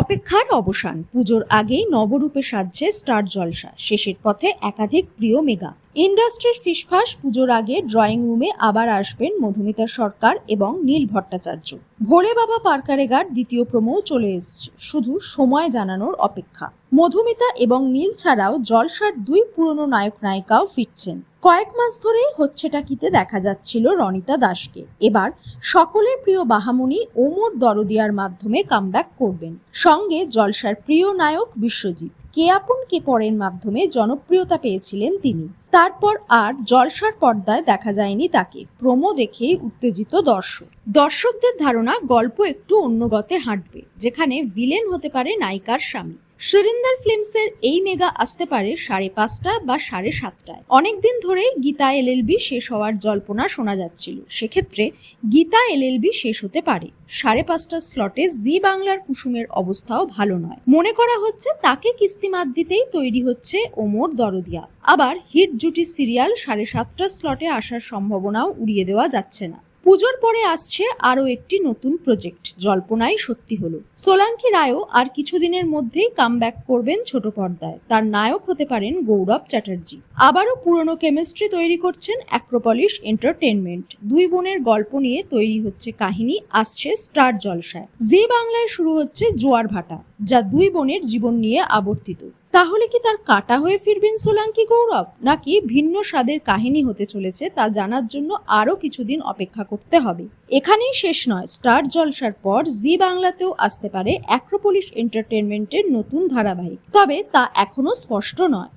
অপেক্ষার অবসান। পুজোর আগেই নবরূপে সাজছে স্টার জলসা, শেষের পথে একাধিক প্রিয় মেগা। ইন্ডাস্ট্রির ফিসফাস, পুজোর আগে ড্রয়িং রুমে আবার আসবেন মধুমিতা সরকার এবং নীল ভট্টাচার্য। ভোলে বাবা পার্কারেগার দ্বিতীয় প্রোমো চলে এসছে, শুধু সময় জানানোর অপেক্ষা। মধুমিতা এবং নীল ছাড়াও জলসার দুই পুরনো নায়ক নায়িকাও ফিরছেন। কয়েক মাস ধরেই হচ্ছে টাকিতে দেখা যাচ্ছিল রনিতা দাসকে। এবার সকলের প্রিয় বাহামণি ওমর দরদিয়ার মাধ্যমে কামব্যাক করবেন। সঙ্গে জলসার প্রিয় নায়ক বিশ্বজিৎ। কে আপন কে পরের মাধ্যমে জনপ্রিয়তা পেয়েছিলেন তিনি। তারপর আর জলসার পর্দায় দেখা যায়নি তাকে। প্রোমো দেখেই উত্তেজিত দর্শক। দর্শকদের ধারণা গল্প একটু অন্য গতে হাঁটবে, যেখানে ভিলেন হতে পারে নায়িকার স্বামী। সুরিন্দর ফিল্মসের এই মেগা আসতে পারে সাড়ে পাঁচটা বা সাড়ে সাতটায়। অনেকদিন ধরেই গীতা এলএলবি শেষ হওয়ার জল্পনা শোনা যাচ্ছিল। সেক্ষেত্রে গীতা এলএলবি শেষ হতে পারে। সাড়ে পাঁচটা স্লটে জি বাংলার কুসুমের অবস্থাও ভালো নয়। মনে করা হচ্ছে তাকে কিস্তিমাত দিতেই তৈরি হচ্ছে ওমর দরদিয়া। আবার হিট জুটি সিরিয়াল সাড়ে সাতটা স্লটে আসার সম্ভাবনাও উড়িয়ে দেওয়া যাচ্ছে না। পুজোর পরে আসছে আরও একটি নতুন প্রজেক্ট জল্পনাই সত্যি হলো। সোলাঙ্কি রায়ও আর কিছুদিনের মধ্যেই কামব্যাক করবেন ছোট পর্দায়। তার নায়ক হতে পারেন গৌরব চ্যাটার্জি। আবারও পুরনো কেমিস্ট্রি তৈরি করছেন অ্যাক্রোপলিশ এন্টারটেনমেন্ট দুই বোনের গল্প নিয়ে তৈরি হচ্ছে কাহিনী, আসছে স্টার জলসায়। জি বাংলায় শুরু হচ্ছে জোয়ার ভাটা, যা দুই বোনের জীবন নিয়ে আবর্তিত। তাহলে কি তার কাটা হয়ে ফিরবেন সোলাঙ্কি গৌরব? নাকি ভিন্ন স্বাদের কাহিনী হতে চলেছে তা জানার জন্য আরও কিছুদিন অপেক্ষা করতে হবে। এখানেই শেষ নয়, স্টার জলসার পর জি বাংলাতেও আসতে পারে অ্যাক্রোপলিশ এন্টারটেনমেন্টের নতুন ধারাবাহিক। তবে তা এখনও স্পষ্ট নয়।